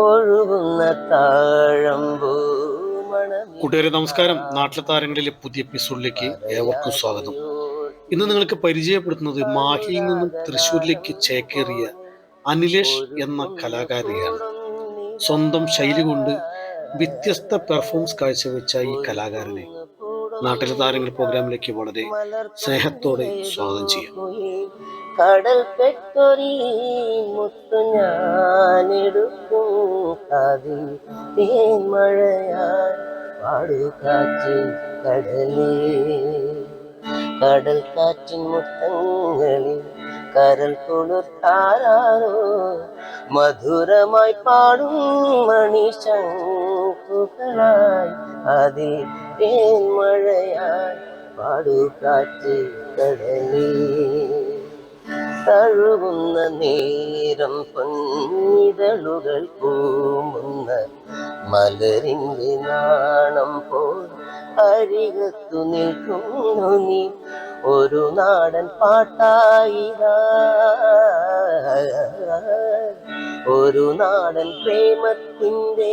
ഒഴുകുന്ന കൂട്ടുകാരെ നമസ്കാരം. നാട്ടിലെ താരങ്ങളിലെ പുതിയ എപ്പിസോഡിലേക്ക് ഏവർക്കും സ്വാഗതം. ഇന്ന് നിങ്ങൾക്ക് പരിചയപ്പെടുത്തുന്നത് മാഹിയിൽ നിന്നും തൃശ്ശൂരിലേക്ക് ചേക്കേറിയ അനിലേഷ് എന്ന കലാകാരിയാണ്. സ്വന്തം ശൈലി കൊണ്ട് വ്യത്യസ്ത പെർഫോമൻസ് കാഴ്ചവെച്ച ഈ കലാകാരനെ നാട്ടിലെ താരങ്ങൾ പ്രോഗ്രാമിലേക്ക് വളരെ സ്നേഹത്തോടെ സ്വാഗതം ചെയ്യാം. കടൽ പെട്ടൊരി മുത്തു ഞാനെടുക്കും കാതിൽ തേൻമഴയാൽ പാടുകാറ്റ് കടലേ കടൽ കാറ്റിൻ മുത്തങ്ങളിൽ കരൽ കുളിർത്താരോ മധുരമായി പാടും മണിശങ്കുകളായി അതിൽ തേൻമഴയായി പാടുകാറ്റ് കടലി തഴുകുന്ന നേരം പൊന്നിതളുകൾ പോകുന്ന മലരിന്റെ നാണം പോൽ അരികത്തു നിൽക്കുന്നു നീ. ഒരു നാടൻ പാട്ടായിതാ ഒരു നാടൻ പ്രേമത്തിന്റെ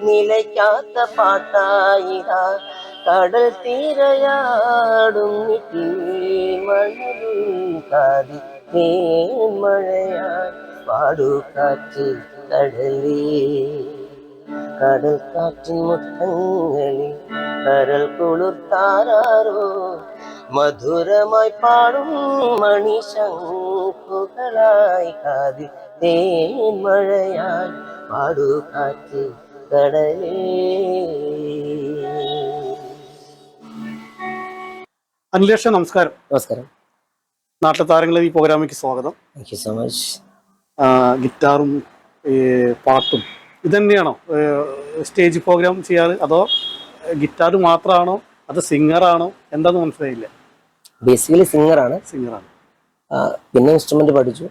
നിലയ്ക്കാത്ത പാട്ടായിതാ കടൽ തീരയാടും മഴയാൽ പാടുകാറ്റ് കടലേ. കടൽ കാറ്റിൻ മുട്ടങ്ങളിൽ കരൽ കുളിർത്താരോ മധുരമായി പാടും മണിശങ്കുകളായി കാതി തേൻമഴയായി പാടുകാറ്റ് കടലേ. അനിലേഷ നമസ്കാരം. നമസ്കാരം. നാട്ടിലെ താരങ്ങളെ ഈ പ്രോഗ്രാമിലേക്ക് സ്വാഗതം. താങ്ക് യു സോ മച്ച് ഗിറ്റാറും പാട്ടും ഇതന്നെയാണോ സ്റ്റേജ് പ്രോഗ്രാം ചെയ്യാറ്? അതോ ഗിറ്റാർ മാത്രമാണോ അത് സിംഗറാണോ? എന്താന്ന് മനസ്സിലായില്ല? ബേസിക്കലി സിംഗറാണ് സിംഗറാണ് പിന്നെ ഇൻസ്ട്രുമെന്റ് പഠിച്ചു.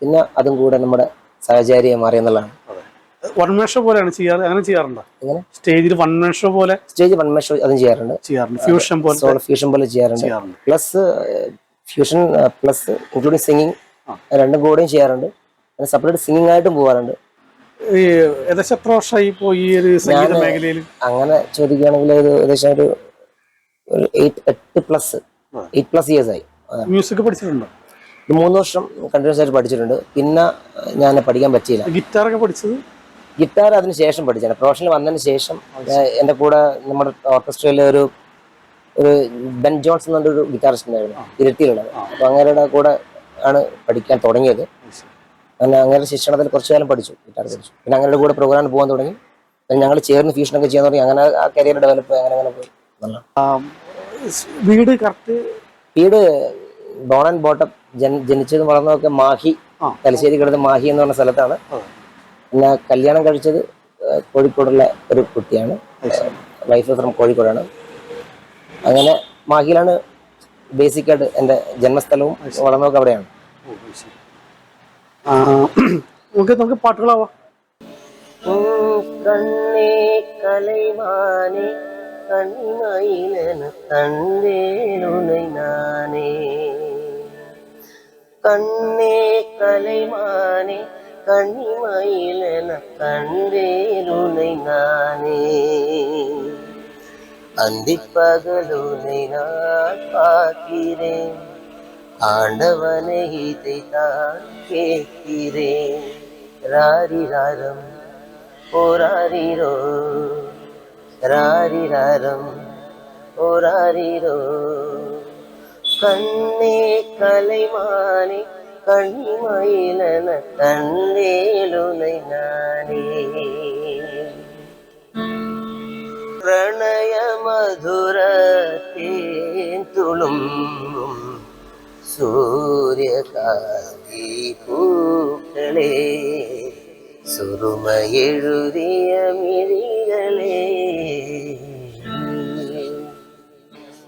പിന്നെ അതും കൂടെ നമ്മുടെ സഹചാരിയെ മാറി എന്നുള്ളതാണ്. ഷോ പോലെയാണ് ചെയ്യാറ്? അങ്ങനെ ചെയ്യാറുണ്ടോ? എങ്ങനെ? സ്റ്റേജിൽ ഷോ പോലെ? സ്റ്റേജ് വൺ ഷോ അതും ചെയ്യാറുണ്ട്. ചെയ്യാറുണ്ട്. ഫ്യൂഷൻ പോലെ സോളോ ഫ്യൂഷൻ പോലെ ചെയ്യാറുണ്ട്. Plus fusion plus including singing. രണ്ടും കൂടെയും ചെയ്യാറുണ്ട്. പിന്നെ സെപ്പറേറ്റ് സിംഗിങ് ആയിട്ടും പോകാറുണ്ട് ഈ ഏകദേശം എത്ര വർഷമായി ഈ ഒരു സംഗീത മേഖലയിൽ അങ്ങനെ ചോദിക്കുകയാണെങ്കിൽ ഒരു ഏകദേശം ഒരു എയ്റ്റ് എട്ട് പ്ലസ്. എയ്റ്റ് പ്ലസ് ഇയേഴ്സ് ആയി. മ്യൂസിക് പഠിച്ചിട്ടുണ്ടോ? മൂന്ന് വർഷം കണ്ടിന്യൂസ് ആയിട്ട് പഠിച്ചിട്ടുണ്ട്. പിന്നെ ഞാൻ പഠിക്കാൻ പറ്റിയില്ല. ഗിറ്റാറൊക്കെ പഠിച്ചത്? ഗിറ്റാർ അതിന് ശേഷം പഠിച്ചാണ് പ്രൊഫഷണൽ വന്നതിന് ശേഷം എന്റെ കൂടെ നമ്മുടെ ഓർക്കസ്ട്രയിലെ ഒരു ഒരു ബെൻ ജോൺസ് എന്ന ഗിറ്റാറിസ്റ്റ് ഉണ്ടായിരുന്നു. ഇരട്ടിയിലുള്ളത്. അപ്പോൾ അങ്ങേരുടെ കൂടെ ആണ് പഠിക്കാൻ തുടങ്ങിയത്. അങ്ങനെ അങ്ങനെ ശിക്ഷണത്തിൽ കുറച്ചു കാലം പഠിച്ചു. ഗിറ്റാർ പഠിച്ചു. പിന്നെ അങ്ങയുടെ കൂടെ പ്രോഗ്രാം പോകാൻ തുടങ്ങി. ഞങ്ങൾ ചേർന്ന് ഫ്യൂഷനൊക്കെ ചെയ്യാൻ തുടങ്ങി. അങ്ങനെ ആ കരിയർ ഡെവലപ്പ് അങ്ങനെ അങ്ങനെ പോയി. നല്ല വീട് കറക്റ്റ് വീട് ഡോൺ ആൻഡ് ബോട്ടം ജനിച്ചത് വളർന്നതൊക്കെ മാഹി. തലശ്ശേരി കിടന്ന് മാഹി എന്ന് പറഞ്ഞ സ്ഥലത്താണ്. പിന്നെ കല്യാണം കഴിച്ചത് കോഴിക്കോടുള്ള ഒരു കുട്ടിയാണ്. വൈഫ് ഫ്രം കോഴിക്കോടാണ്. അങ്ങനെ മാഹിയിലാണ് ബേസിക്കായിട്ട് എന്റെ ജന്മസ്ഥലവും വളർന്നതൊക്കെ അവിടെയാണ്. നമുക്ക് നമുക്ക് പാട്ടുകളാവാം. കണ്ണേ കലൈമാനേ. கண்மயிலன கண்டேருனை நானே கண்ணே கலைமானே கண்ணிமயிலன கண்டேருனை நானே அந்திப்பகலுனை நான் பார்க்கிறேன் ஆண்டவனை இதை தான் கேட்கிறேன். ராரிராரம் போராரிரோ ராரிராரம் ஓராரிரோ. கண்ணே கலைமானே கண்மயிலன தன்னேலுனை நானே. பிரணய மதுரத்தேன் துளும் சூரியகாந்தி பூக்களே சுரும மிதிகளே.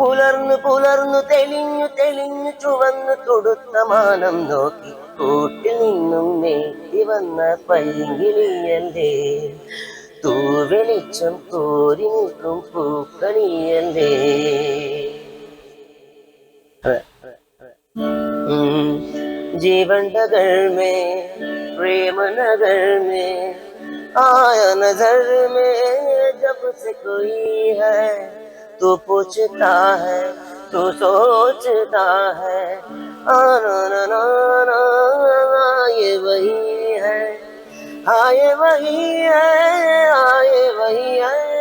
പുലർന്നു പുലർന്നു തെളിഞ്ഞു തെളിഞ്ഞു ചുവന്നു തൊടുത്ത മാനം നോക്കി കൂട്ടിൽ നിന്നും നേട്ടി വന്ന പൈങ്കിളിയല്ലേ? തൂവെളിച്ചം കോരി നിൽക്കും പൂക്കളിയല്ലേ? ജീവണ്ടകൾ മേ പ്രേമനകൾ മേ ആയ നജർ മേ ജബ് സെ കോയി तो पूछता है, तू सोचता है। आना ना ना ये वही है। आए वही है आए वही है।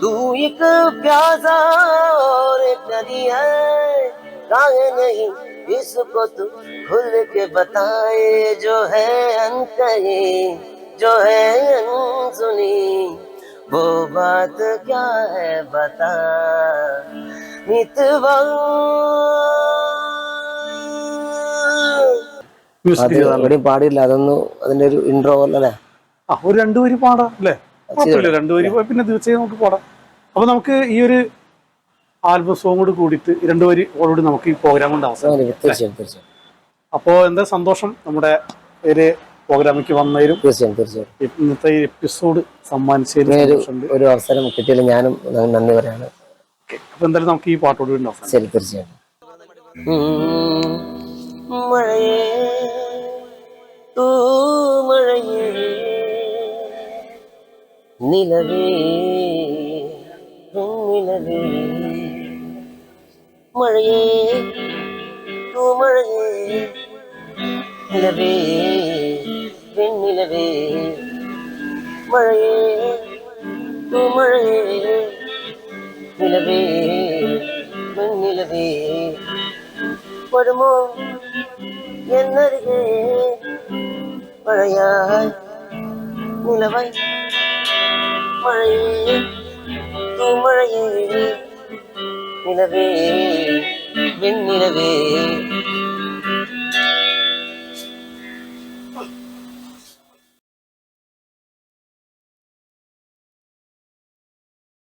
तू एक प्यासा और एक नदी है। काहे नहीं, इसको तू खुल के बताए, जो है अनकही जो है अनसुनी। वो बात क्या है बता मितवा മ്യൂസിക് ചെയ്താണ് എവിടെയും പാടില്ല അതൊന്നും അതിന്റെ ഒരു ഇൻട്രോ അല്ലേ ആ ഒരു രണ്ടു വരി പാടാം അല്ലേ കുഴപ്പമില്ല രണ്ടു വരി പിന്നെ തീർച്ചയായും നമുക്ക് പാടാം അപ്പൊ നമുക്ക് ഈ ഒരു ആൽബം സോങ് കൂടി കൂടിയിട്ട് ഈ രണ്ടു വരി ഓൾറെഡി നമുക്ക് ഈ പ്രോഗ്രാം കൊണ്ട് അവസാനം തീർച്ചയായും തീർച്ചയായും അപ്പോൾ എന്താ സന്തോഷം നമ്മുടെ ഒരു പ്രോഗ്രാമിലേക്ക് വന്നതിലും തീർച്ചയായും തീർച്ചയായും. ഇന്നത്തെ ഈ എപ്പിസോഡ് സമ്മാനിച്ചതിലും ഒരു അവസരം കിട്ടിയതിൽ ഞാനും നന്ദി പറയാണ്. അപ്പൊ എന്തായാലും നമുക്ക് ഈ പാട്ടോട് ശരി തീർച്ചയായും. മഴയേ തൂമഴയേ നിലവേ നിലവേ. മഴയേ തൂ മഴയേ നിലവേ. വെണ്ണിലവേ മഴയേ തൂ മഴയേ നിലവേ വെണ്ണിലവേ വരുമോ എന്നരികെ മഴയായി നിലവായി മഴയേ തൂമഴയേ നിലവേ വെണ്ണിലവേ